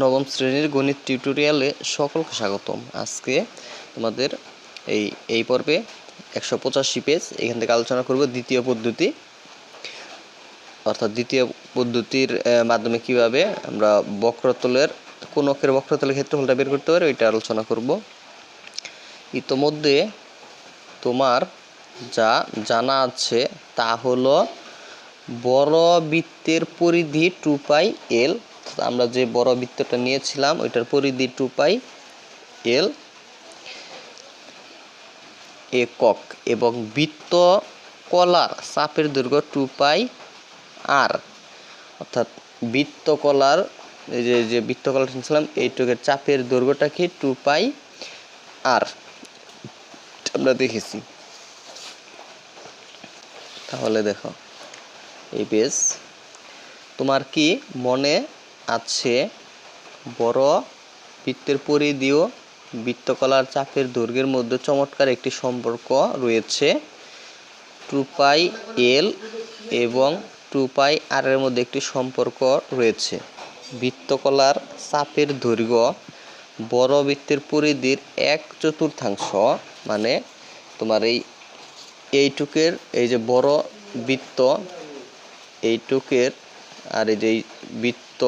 নবম শ্রেণির গণিত টিউটোরিয়ালে সকলকে স্বাগতম। আজকে তোমাদের এই এই পর্বে একশো পঁচাশি পেজ, এখান থেকে আলোচনা করব দ্বিতীয় পদ্ধতি। অর্থাৎ দ্বিতীয় পদ্ধতির মাধ্যমে কীভাবে আমরা বক্রতলের, কোন অক্ষের বক্রতলের ক্ষেত্রফলটা বের করতে পারি, ওইটা আলোচনা করব। ইতোমধ্যে তোমার যা জানা আছে তা হলো বড় বৃত্তের পরিধি টু পাই এল আমরা যে বড় বৃত্তটা নিয়েছিলাম, ওইটার পরিধি টু পাই এল একক এবং বৃত্ত কলার চাপের দৈর্ঘ্য টু পাই আর। অর্থাৎ বৃত্ত কলার, এই যে যে বৃত্ত কলার নিয়েছিলাম, এইটুকের চাপের দৈর্ঘ্যটা কি টু পাই আর। আমরা দেখেছি। তাহলে দেখো, এই পেজ। তোমার কি মনে আছে। বড় বৃত্তের পরিধিও বৃত্তকলার চাপের দৈর্ঘ্যের মধ্যে চমৎকার একটি সম্পর্ক রয়েছে। টু পাই এল এবং টু পাই আর এর মধ্যে একটি সম্পর্ক রয়েছে। বৃত্তকলার চাপের দৈর্ঘ্য বড় বৃত্তের পরিধির এক চতুর্থাংশ মানে তোমার এই এইটুকের, এই যে বড় বৃত্ত, এইটুকের আর এই যে বৃত্ত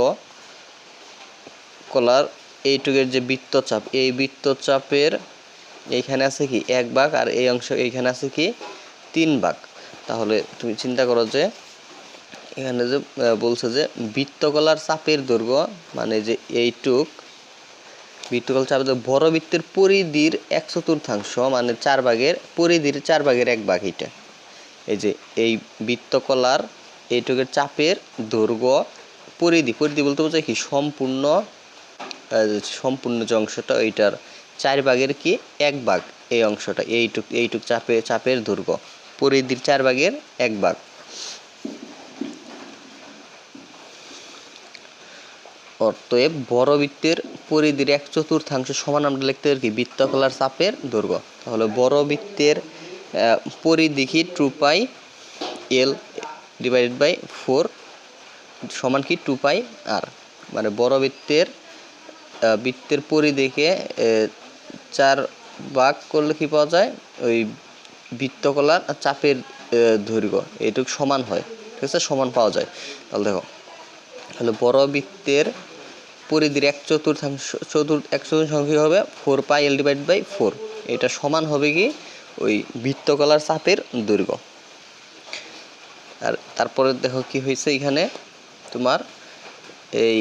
কলার এইটুকের যে বৃত্তচাপ, এই বৃত্তচাপের এইখানে আছে কি এক ভাগ আর এই অংশ এইখানে আছে কি তিন ভাগ। তাহলে তুমি চিন্তা করো যে এখানে যে বলছে যে বৃত্তকলার চাপের দৈর্ঘ্য মানে যে এইটুক বৃত্তকল দৈর্ঘ্য বড় বৃত্তের পরিধির এক চতুর্থাংশ মানে চার ভাগের পরিধির চার ভাগের এক ভাগ এটা। এই যে এই বৃত্তকলার এইটুকের চাপের দৈর্ঘ্য পরিধি পরিধি বলতে বলছে কি সম্পূর্ণ সম্পূর্ণ যে অংশটা, ওইটার চার ভাগের কি? এক ভাগ। এই অংশটা, এইটুক এইটুক চাপে, চাপের দৈর্ঘ্য পরিধির চার ভাগের এক ভাগ। অতএব বড় বৃত্তের পরিধির এক চতুর্থাংশ সমান আমরা লিখতে পারি কি? বৃত্তকলার চাপের দৈর্ঘ্য তাহলে বড় বৃত্তের পরিধি কি? Two pi L divided by four সমান কি? Two pi R. মানে বড় বৃত্তের বৃত্তের পরিধিকে চার ভাগ করলে কি পাওয়া যায়? ওই বৃত্তকলার চাপের দৈর্ঘ্য এইটুকু সমান হয়, ঠিক আছে? সমান পাওয়া যায়। তাহলে দেখো, তাহলে বড় বৃত্তের পরিধির এক চতুর্থাংশ চতুর্থ এক চতুর্থাংশ কি হবে? Four pi L divide by four. এটা সমান হবে কি? ওই বৃত্তকলার চাপের দৈর্ঘ্য। আর তারপরে দেখো কি হয়েছে এখানে? তোমার এই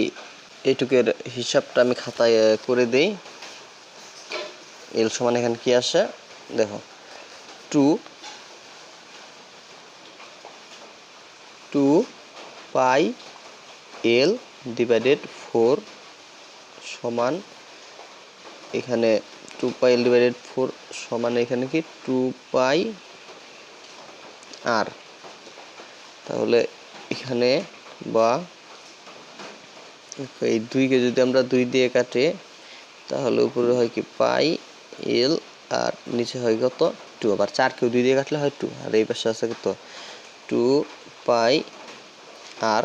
এইটুকের হিসাবটা আমি খাতায় করে দেই। এল সমান এখানে কি আসে? দেখো two two pi L divided four সমান এখানে two pi L divided four সমান এখানে কি? টু পাই আর তাহলে এখানে বা এই দুইকে যদি আমরা দুই দিয়ে কাটে, তাহলে উপরে হয় কি? পাই, এল আর নিচে হয় কত? টু আবার চারকেও দুই দিয়ে কাটলে হয় টু আর এই পাশে আছে কত? Two pi, R.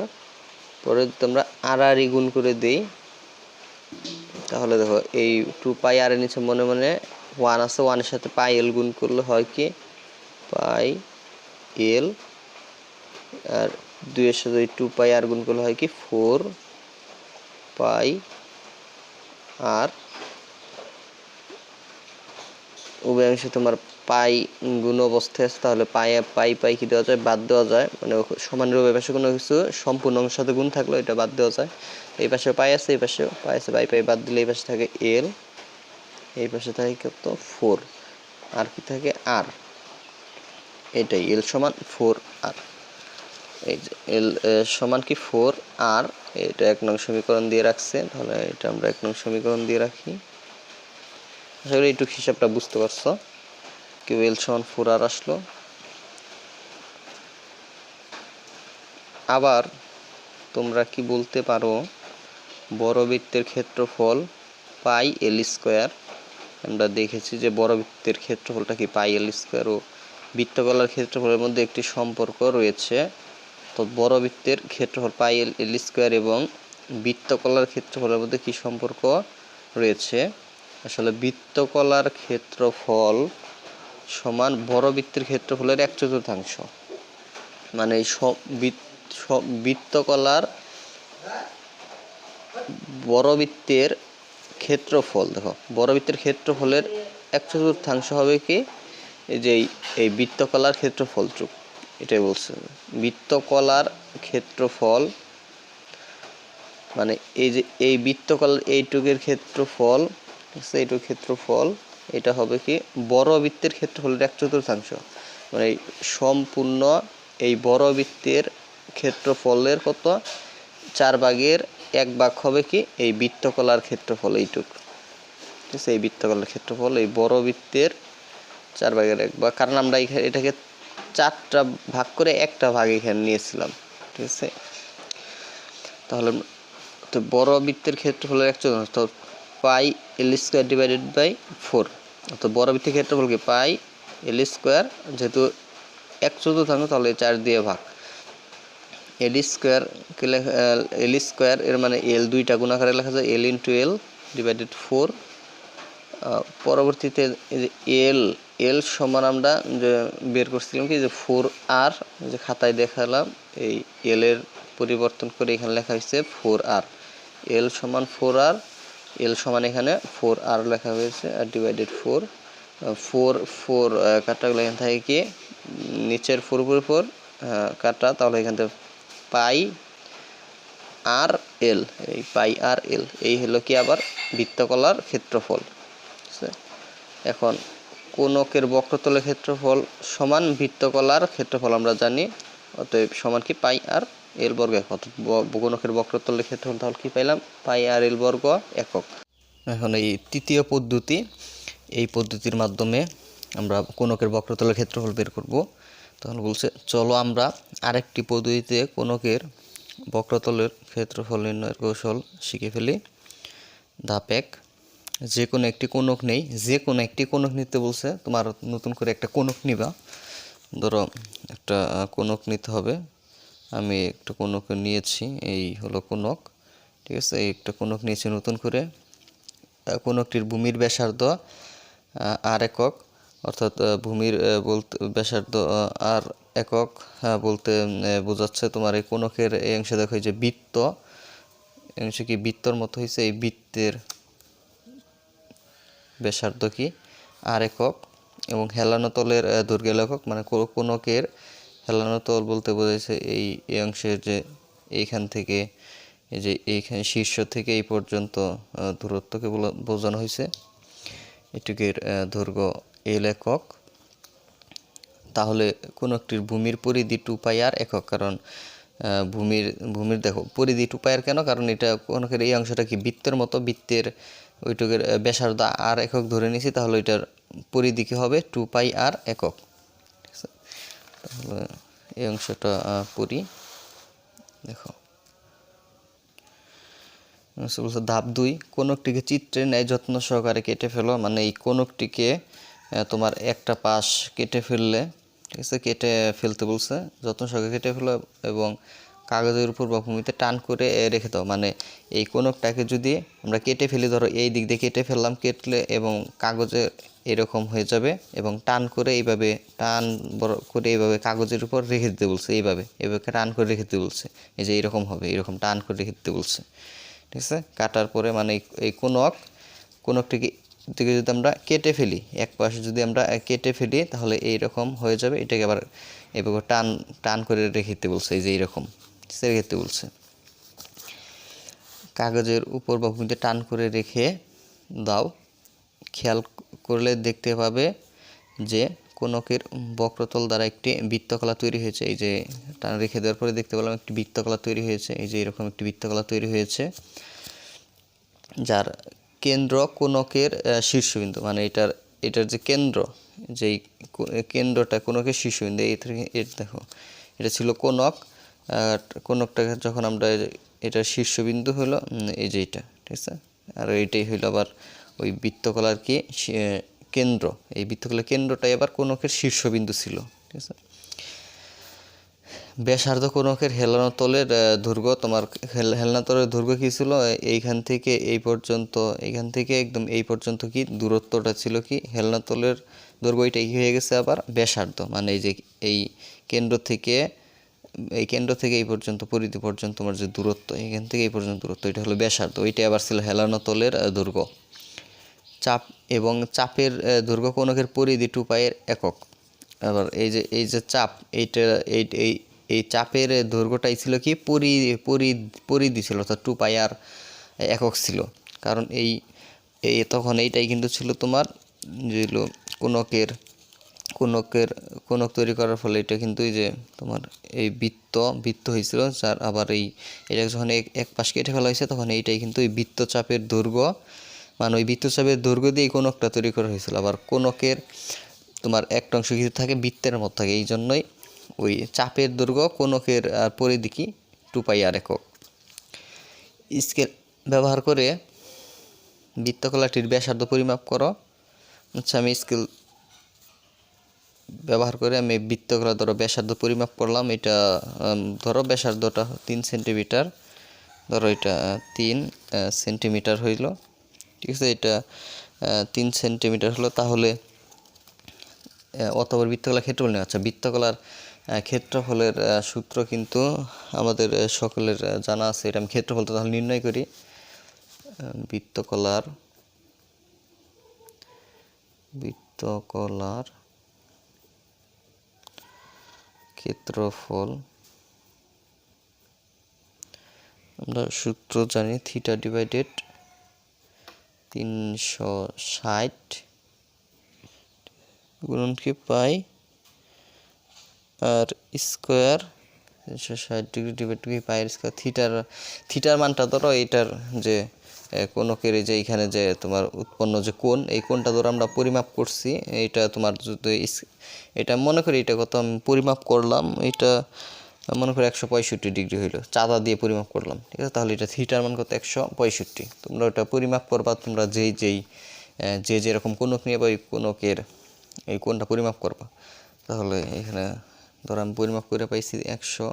পরে যদি আমরা আর আর গুণ করে দিই, তাহলে দেখো এই টু পাই, আর নিচে মনে মনে ওয়ান আছে ওয়ানের সাথে পাই, এল গুণ করলে হয় কি? পাই, এল, আর দুইয়ের সাথে টু পাই, আর গুণ করলে হয় কি? ফোর পাই আর উভয় অংশে তোমার পাই গুণ অবস্থায় আছে, তাহলে পাই পাই পাই কি দেওয়া যায়? বাদ দেওয়া যায়। মানে সমানের উভয় পাশে কোনো কিছু সম্পূর্ণ অংশের সাথে গুণ থাকলে এটা বাদ দেওয়া যায়। এই পাশে পাই আছে, এই পাশে পাই আছে, পাই পাই বাদ দিলে এই পাশে থাকে এল। এই পাশে থাকে কত? ফোর। আর কি থাকে? আর। এটাই, এল সমান ফোর আর। এই যে, এল সমান কি ফোর আর এটা এক নং সমীকরণ দিয়ে রাখছে, তাহলে এটা আমরা এক নং সমীকরণ দিয়ে রাখি। আশা করি এইটুকু হিসাবটা বুঝতে পারছ। কেউ এল সমান ফোর আর আসলো। আবার তোমরা কি বলতে পারো বড় বৃত্তের ক্ষেত্রফল পাই এল স্কোয়ার। আমরা দেখেছি যে বড় বৃত্তের ক্ষেত্রফলটা কি পাই এল স্কোয়ার ও বৃত্তকলার ক্ষেত্রফলের মধ্যে একটি সম্পর্ক রয়েছে। তো বড় বৃত্তের ক্ষেত্রফল পাই এল এল স্কোয়ার এবং বৃত্তকলার ক্ষেত্রফলের মধ্যে কি সম্পর্ক রয়েছে? আসলে বৃত্তকলার ক্ষেত্রফল সমান বড় বৃত্তের ক্ষেত্রফলের এক চতুর্থাংশ। মানে বৃত্তকলার বড় বৃত্তের ক্ষেত্রফল, দেখো, বড় বৃত্তের ক্ষেত্রফলের এক চতুর্থাংশ হবে কি? যে এই বৃত্তকলার ক্ষেত্রফলটুক। এটাই বলছে। বৃত্তকলার ক্ষেত্রফল মানে এই যে এই বৃত্তকলার এইটুকের ক্ষেত্রফল ঠিক আছে এইটুক ক্ষেত্রফল, এটা হবে কি বড় বৃত্তের ক্ষেত্রফলের এক চতুর্থাংশ। মানে সম্পূর্ণ এই বড় বৃত্তের ক্ষেত্রফলের কত? চার ভাগের এক ভাগ হবে কি এই বৃত্তকলার ক্ষেত্রফল এইটুক। ঠিক আছে? এই বৃত্তকলার ক্ষেত্রফল, এই বড় বৃত্তের চার ভাগের এক ভাগ। কারণ আমরা এটাকে চারটা ভাগ করে একটা ভাগ এখানে নিয়েছিলাম, ঠিক আছে? তাহলে তো বড় বৃত্তের ক্ষেত্রফলের এক চতুর্থাংশ তো pi L square divided by four তো বড় বৃত্তের ক্ষেত্রফল কি? পাই এল স্কোয়ার, যেহেতু এক চতুর্থাংশ তাহলে চার দিয়ে ভাগ। এল স্কোয়ার এল স্কোয়ার এর মানে এল দুইটা গুণ আকারে লেখা যায়, L into L divided four পরবর্তীতে এল এল সমান আমরা যে বের করছিলাম কি, যে ফোর আর যে খাতায় দেখালাম, এই এল এর পরিবর্তন করে এখানে লেখা হয়েছে ফোর আর এল সমান ফোর আর এল সমান এখানে ফোর আর লেখা হয়েছে, R divided four four four কাটাগুলো এখান থেকে কি, নিচের ফোর ফোর ফোর কাটা, তাহলে এখান থেকে পাই আর এল এই পাই আর এল এই হলো কি আবার বৃত্তকলার ক্ষেত্রফল। এখন কোনকের বক্রতলের ক্ষেত্রফল সমান? বৃত্তকলার ক্ষেত্রফল আমরা জানি, অতএব সমান কি? পাই আর এল বর্গ একক কোনকের বক্রতলের ক্ষেত্রফল তাহলে কি পাইলাম? পাই আর এল বর্গ একক। এখন এই তৃতীয় পদ্ধতি, এই পদ্ধতির মাধ্যমে আমরা কোনকের বক্রতলের ক্ষেত্রফল বের করব। তখন বলছে, চলো আমরা আরেকটি পদ্ধতিতে কোনকের বক্রতলের ক্ষেত্রফল নির্ণয়ের কৌশল শিখে ফেলি। ধাপ এক। যে কোনো একটি কোনক নেই যে কোনো একটি কোনক নিতে বলছে তোমার নতুন করে একটা কোনক নিবা। ধরো একটা কোনক নিতে হবে। আমি একটা কোনক নিয়েছি এই হলো কোনক ঠিক আছে? এই একটা কোনক নিয়েছি নতুন করে। কোনকটির ভূমির ব্যাসার্ধ আর একক অর্থাৎ ভূমির বলতে ব্যাসার্ধ আর একক আহ, বলতে বোঝাচ্ছে তোমার এই কোনকের এই অংশে দেখো যে বৃত্ত। এই অংশে কি বৃত্তর মতো হয়েছে এই বৃত্তের ব্যাসার্ধ কি? আর একক এবং হেলানো তলের একক মানে কোনকের হেলানো তল বলতে বোঝাইছে এই এই অংশের যে এইখান থেকে, এই যে এইখানে শীর্ষ থেকে এই পর্যন্ত দূরত্বকে বোঝানো হয়েছে এটুকের দৈর্ঘ্য এল একক তাহলে কোনো একটির ভূমির পরিধি টু পাই আর একক? কারণ ভূমির ভূমির দেখো, পরিধি টু আর কেন? কারণ এটা কোনো এই অংশটা কি বৃত্তের মতো? বৃত্তের ওইটুকের ব্যাসার্ধ আর একক ধরে নিয়েছি তাহলে ওইটার পরিধি কি হবে টু পাই আর একক। তাহলে এই অংশটা পরি। দেখো। ধাপ দুই, কোনকটিকে চিত্রে ন্যায় যত্ন সহকারে কেটে ফেলো মানে এই কোনকটিকে তোমার একটা পাশ কেটে ফেললে, ঠিক আছে, কেটে ফেলতে বলছে, যত্ন সহকারে কেটে ফেলো এবং কাগজের উপর বা ভূমিতে টান করে রেখে দাও। মানে এই কোনকটাকে যদি আমরা কেটে ফেলি, ধরো এই দিক দিয়ে কেটে ফেললাম, কেটলে এবং কাগজে এরকম হয়ে যাবে এবং টান করে এইভাবে, টান বড় করে এইভাবে কাগজের উপর রেখে দিতে বলছে, এইভাবে এভাবে টান করে রেখে দিতে বলছে। এই যে এরকম হবে, এরকম টান করে রেখে দিতে বলছে। ঠিক আছে? কাটার পরে মানে এই- কোনক, কোনকটিকে থেকে যদি আমরা কেটে ফেলি, এক পাশে যদি আমরা কেটে ফেলি, তাহলে এই রকম হয়ে যাবে। এটাকে আবার এভাবে টান টান করে রেখে দিতে বলছে, এই যে এইরকম আছে, রেখে বলছে। কাগজের উপর বা ভূমিতে টান করে রেখে দাও। খেয়াল করলে দেখতে পাবে যে কোনকের বক্রতল দ্বারা একটি বৃত্তকলা তৈরি হয়েছে। এই যে টান রেখে দেওয়ার পরে দেখতে পেলাম একটি বৃত্তকলা তৈরি হয়েছে। এই যে এরকম একটি বৃত্তকলা তৈরি হয়েছে যার কেন্দ্র কোনকের শীর্ষবিন্দু মানে এটার এটার যে কেন্দ্র যেই কেন্দ্রটা কোনকের শীর্ষবিন্দু এই থেকে দেখো এটা ছিল কোনক। আর কোনকটাকে যখন আমরা এটার শীর্ষবিন্দু হলো এই যে এইটা, ঠিক আছে? আর এইটাই হইল আবার ওই বৃত্তকলার কি কেন্দ্র। এই বৃত্তকলার কেন্দ্রটাই আবার কোনকের শীর্ষবিন্দু ছিল, ঠিক আছে? ব্যাসার্ধ কোনকের হেলানো তলের দৈর্ঘ্য তোমার হেল- হেলানো তলের দৈর্ঘ্য কি ছিল? এইখান থেকে এই পর্যন্ত, এইখান থেকে একদম এই পর্যন্ত কি, দূরত্বটা ছিল কি, হেলানো তলের দৈর্ঘ্য এটা হয়ে গেছে আবার ব্যাসার্ধ। মানে এই যে এই কেন্দ্র থেকে এই কেন্দ্র থেকে এই পর্যন্ত, পরিধি পর্যন্ত তোমার যে দূরত্ব, এখান থেকে এই পর্যন্ত দূরত্ব, এটা হলো ব্যাসার্ধ। ওইটা আবার ছিল হেলানো তলের দৈর্ঘ্য চাপ এবং চাপের দৈর্ঘ্য কোনকের পরিধি টু পায়ের একক। আবার এই যে এই যে চাপ, এইটা, এই এই এই চাপের দৈর্ঘ্যটাই ছিল কি? পরি পরি, পরিধি ছিল, অর্থাৎ টু পাই আর একক ছিল। কারণ এই এই তখন এইটাই কিন্তু ছিল তোমার যেগুলো কোনকের কোনকের, কোনক তৈরি করার ফলে এটা কিন্তু যে তোমার এই বৃত্ত বৃত্ত হয়েছিল, যার আবার এই, এটা যখন এক পাশ কেটে ফেলা হয়েছে, তখন এইটাই কিন্তু এই বৃত্তচাপের দৈর্ঘ্য মানে ওই বৃত্তচাপের দৈর্ঘ্য দিয়ে কোনকটা তৈরি করা হয়েছিল। আবার কোনকের তোমার একটা অংশ কিছু থাকে, বৃত্তের মতো থাকে, এই জন্যই ওই চাপের দৈর্ঘ্য কোনকের আর পরিধি কি টু পাই আর একক। স্কেল ব্যবহার করে বৃত্তকলাটির ব্যাসার্ধ পরিমাপ করো। আচ্ছা আমি স্কেল ব্যবহার করে আমি বৃত্তকলা ধরো ব্যাসার্ধ পরিমাপ করলাম এটা ধরো ব্যাসার্ধটা তিন সেন্টিমিটার ধরো এটা তিন সেন্টিমিটার হইল ঠিক আছে? এটা তিন সেন্টিমিটার হলো তাহলে আহ, অতপর বৃত্তকলা ক্ষেত্রফল নেওয়া আচ্ছা বৃত্তকলার ক্ষেত্রফলের সূত্র কিন্তু আমাদের সকলের জানা আছে এটা আমি ক্ষেত্রফল তো তাহলে নির্ণয় করি। বৃত্তকলার বৃত্তকলার ক্ষেত্রফল। আমরা সূত্র জানি থিটা ডিভাইডেড তিনশো ষাট গুণন কি পাই? আর স্কোয়ার তিনশো ষাট ডিগ্রি ডিভাইড পায়ের স্কোয়ার থিটার থিটার মানটা ধরো, এইটার যে কোনকের যে এইখানে যে তোমার উৎপন্ন যে কোন এই কোনটা ধরো আমরা পরিমাপ করছি। এটা তোমার যদি এটা মনে করি এটা কত পরিমাপ করলাম, এটা মনে করি একশো পঁয়ষট্টি ডিগ্রি হইল। চাঁদা দিয়ে পরিমাপ করলাম, ঠিক আছে? তাহলে এটা থিটার মান কত? একশো পঁয়ষট্টি। তোমরা ওটা পরিমাপ করবা, তোমরা যেই যেই যে যেরকম কোনক নিয়ে বা ওই কোনকের এই কোনটা পরিমাপ করবা। তাহলে এখানে ধরো আমি পরিমাপ করে পাইছি একশো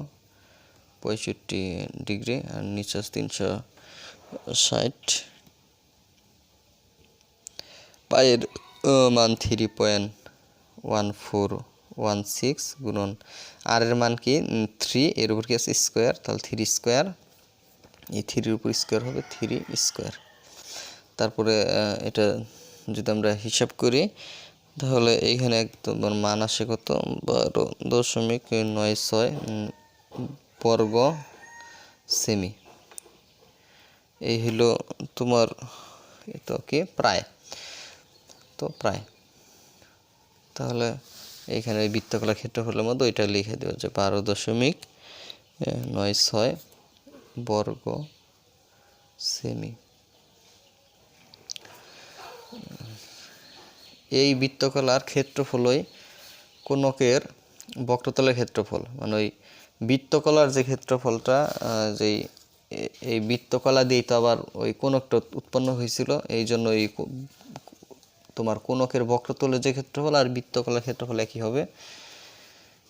পঁয়ষট্টি ডিগ্রি, আর নিচে তিনশো ষাট। পায়ের মান three point one four one six গুণন। আর এর মান কি? থ্রি এর উপর কি আছে? স্কোয়ার তাহলে থ্রি স্কোয়ার এই থ্রির উপর স্কোয়ার হবে থ্রি স্কোয়ার তারপরে এটা যদি আমরা হিসাব করি, তাহলে এইখানে একদম মান আসে কত? বারো দশমিক নয় ছয় বর্গ সেমি। এই হলো তোমার এটা কি? প্রায়। তো প্রায়। তাহলে এইখানে ওই বৃত্তকলা ক্ষেত্রফলের মধ্যে ওইটা লিখে দেওয়া যে বারো দশমিক নয় ছয় বর্গ সেমি। এই বৃত্তকলার ক্ষেত্রফলই কোনকের বক্রতলের ক্ষেত্রফল। মানে ওই বৃত্তকলার যে ক্ষেত্রফলটা যেই এই বৃত্তকলা দিয়েই তো আবার ওই কোনকটা উৎপন্ন হয়েছিল। এই জন্য এই তোমার কোনকের বক্রতলের যে ক্ষেত্রফল আর বৃত্তকলার ক্ষেত্রফল একই হবে।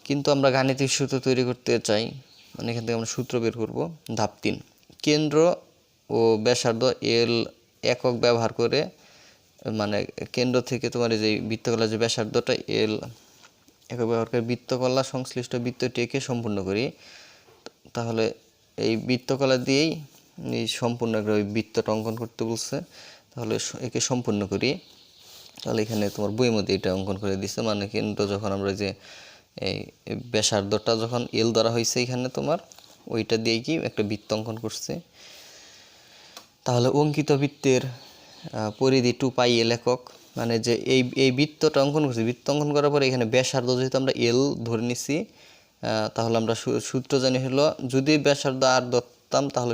কিন্তু আমরা গাণিতিক সূত্র তৈরি করতে চাই। মানে এখান থেকে আমরা সূত্র বের করব। ধাপ তিন। কেন্দ্র ও ব্যাসার্ধ এল একক ব্যবহার করে মানে কেন্দ্র থেকে তোমার এই যে বৃত্তকলার যে ব্যাসার্ধটা, এল একক ব্যবহার করে বৃত্তকলা সংশ্লিষ্ট বৃত্তটি একে সম্পূর্ণ করি। তাহলে এই বৃত্তকলা দিয়েই এই সম্পূর্ণ ওই বৃত্তটা অঙ্কন করতে বলছে। তাহলে একে সম্পূর্ণ করি। তাহলে এখানে তোমার বইয়ের মধ্যে এটা অঙ্কন করে দিছে। মানে কিন্তু যখন আমরা যে এই ব্যাসার্ধটা যখন এল ধরা হয়েছে এখানে তোমার, ওইটা দিয়েই কি একটা বৃত্ত অঙ্কন করছে। তাহলে অঙ্কিত বৃত্তের পরিধি টু পাই এল একক মানে যে এই এই বৃত্তটা অঙ্কন করছি, বৃত্ত অঙ্কন করার পরে এখানে ব্যাসার্ধ যেহেতু আমরা এল ধরে নিছি তাহলে আমরা সূত্র জানি হলো, যদি ব্যাসার্ধ আর ধরতাম, তাহলে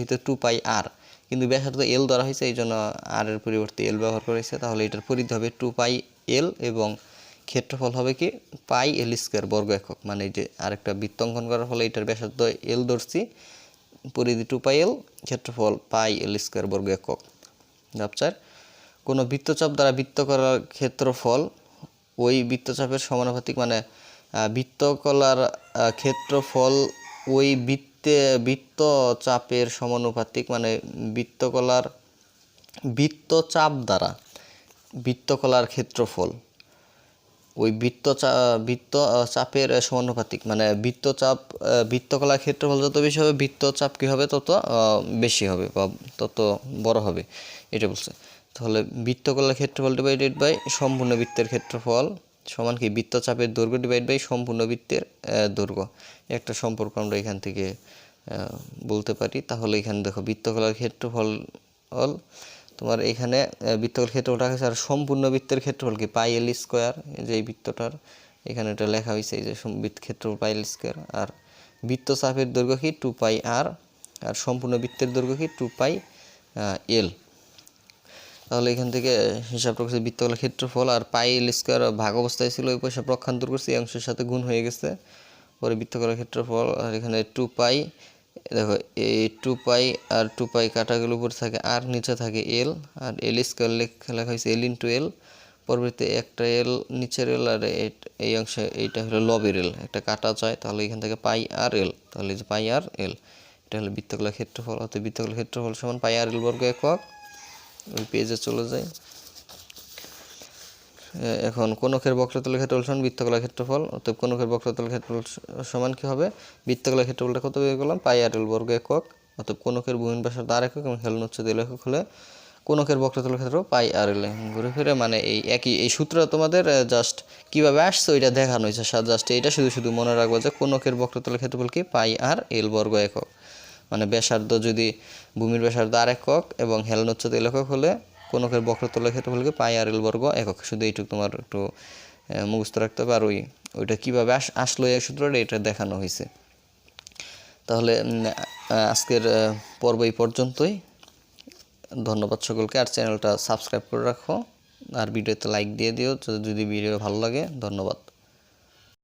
হইতো টু পাই আর কিন্তু ব্যাসার্ধ এল ধরা হয়েছে, এই জন্য আর এর পরিবর্তে এল ব্যবহার করেছে তাহলে এটার পরিধি হবে টু পাই এল এবং ক্ষেত্রফল হবে কি পাই এল স্কোয়ার বর্গ একক। মানে যে আরেকটা বৃত্ত অঙ্কন করার ফলে এটার ব্যাসার্ধ এল ধরছি, পরিধি টু পাই এল ক্ষেত্রফল পাই এল স্কোয়ার বর্গ একক। চার, কোনো বৃত্তচাপ দ্বারা বৃত্ত করার ক্ষেত্রফল ওই বৃত্তচাপের সমানুপাতিক মানে বৃত্তকলার ক্ষেত্রফল ওই বৃত্তে বৃত্ত চাপের সমানুপাতিক মানে বৃত্তকলার বৃত্ত চাপ দ্বারা বৃত্তকলার ক্ষেত্রফল। ওই বৃত্ত বৃত্ত চাপের সমানুপাতিক মানে বৃত্তচাপ বৃত্তকলার ক্ষেত্রফল যত বেশি হবে, বৃত্তচাপ কী হবে, তত বেশি হবে বা তত বড় হবে। এটা বলছে। তাহলে বৃত্তকলার ক্ষেত্রফল ডিভাইডেড বাই সম্পূর্ণ বৃত্তের ক্ষেত্রফল সমান কি? বৃত্তচাপের দৈর্ঘ্য ডিভাইড বাই সম্পূর্ণ বৃত্তের দৈর্ঘ্য। একটা সম্পর্ক আমরা এখান থেকে বলতে পারি। তাহলে এখানে দেখো, বৃত্তকলার ক্ষেত্রফল হল তোমার এখানে বৃত্তকলার ক্ষেত্রফল রাখা হয়েছে আর সম্পূর্ণ বৃত্তের ক্ষেত্রফল কি? পাই এল স্কোয়ার যে এই বৃত্তটার, এখানে এটা লেখা হয়েছে এই যে বৃত্ত ক্ষেত্রফল পাই এল স্কোয়ার। আর বৃত্তচাপের দৈর্ঘ্য কি? টু পাই আর আর সম্পূর্ণ বৃত্তের দৈর্ঘ্য কি? টু পাই এল তাহলে এখান থেকে হিসাব করছে বৃত্তকলার ক্ষেত্রফল আর পাই এল স্কোয়ার ভাগ অবস্থায় ছিল ওই পয়সা প্রক্ষান্তর করছে, এই অংশের সাথে গুণ হয়ে গেছে। পরে বৃত্তকলার ক্ষেত্রফল, আর এখানে টু পাই দেখো এই টু পাই আর টু পাই কাটাগুলো উপর থাকে আর নিচে থাকে এল আর এল স্কোয়ার লেখা লেখা হয়েছে এল ইন্টু এল পরবর্তীতে একটা এল নিচের এল আর এই- অংশে এইটা হলো লবের এল একটা কাটা যায়, তাহলে এখান থেকে পাই আর এল তাহলে যে পাই আর এল এটা হলো বৃত্তকলার ক্ষেত্রফল অর্থাৎ বৃত্তকলার ক্ষেত্রফল সমান পাই আর এল বর্গ একক। ওই পেজে চলে এ- এখন কোনকের বক্রতলের ক্ষেত্রফল সমান বৃত্তকলার ক্ষেত্রফল, অতএব কোনকের বক্রতলের ক্ষেত্রফল সমান কি হবে? বৃত্তকলার ক্ষেত্রফলটা কত বের করলাম? পাই আর এল বর্গ একক, অতএব কোনকের ভূমির ব্যাসার্ধ আর একক এবং হেলন হচ্ছে দুই একক হলে কোনকের বক্রতলের ক্ষেত্র পাই আর এল। ঘুরে ফিরে মানে এই একই, এই সূত্র তোমাদের জাস্ট কীভাবে আসছে ওইটা দেখানো হয়েছে। জাস্ট এইটা শুধু শুধু মনে রাখব যে কোনকের বক্রতলের ক্ষেত্রফল কি? পাই আর এল বর্গ একক। মানে ব্যাসার্ধ যদি ভূমির ব্যাসার্ধ আর একক এবং হেলন হচ্ছে দুই একক হলে কোনকের বক্রতলের ক্ষেত্রফলকে পাই আর এল বর্গ একক। শুধু এইটুকু তোমার একটু মুখস্থ রাখতে হবে। আর ওই, ওইটা কীভাবে আস, আসলো এই সূত্রটা, এটা দেখানো হয়েছে। তাহলে আজকের পর্ব এই পর্যন্তই। ধন্যবাদ সকলকে। আর চ্যানেলটা সাবস্ক্রাইব করে রাখো। আর ভিডিওতে লাইক দিয়ে দিও। যদি ভিডিও ভালো লাগে, ধন্যবাদ।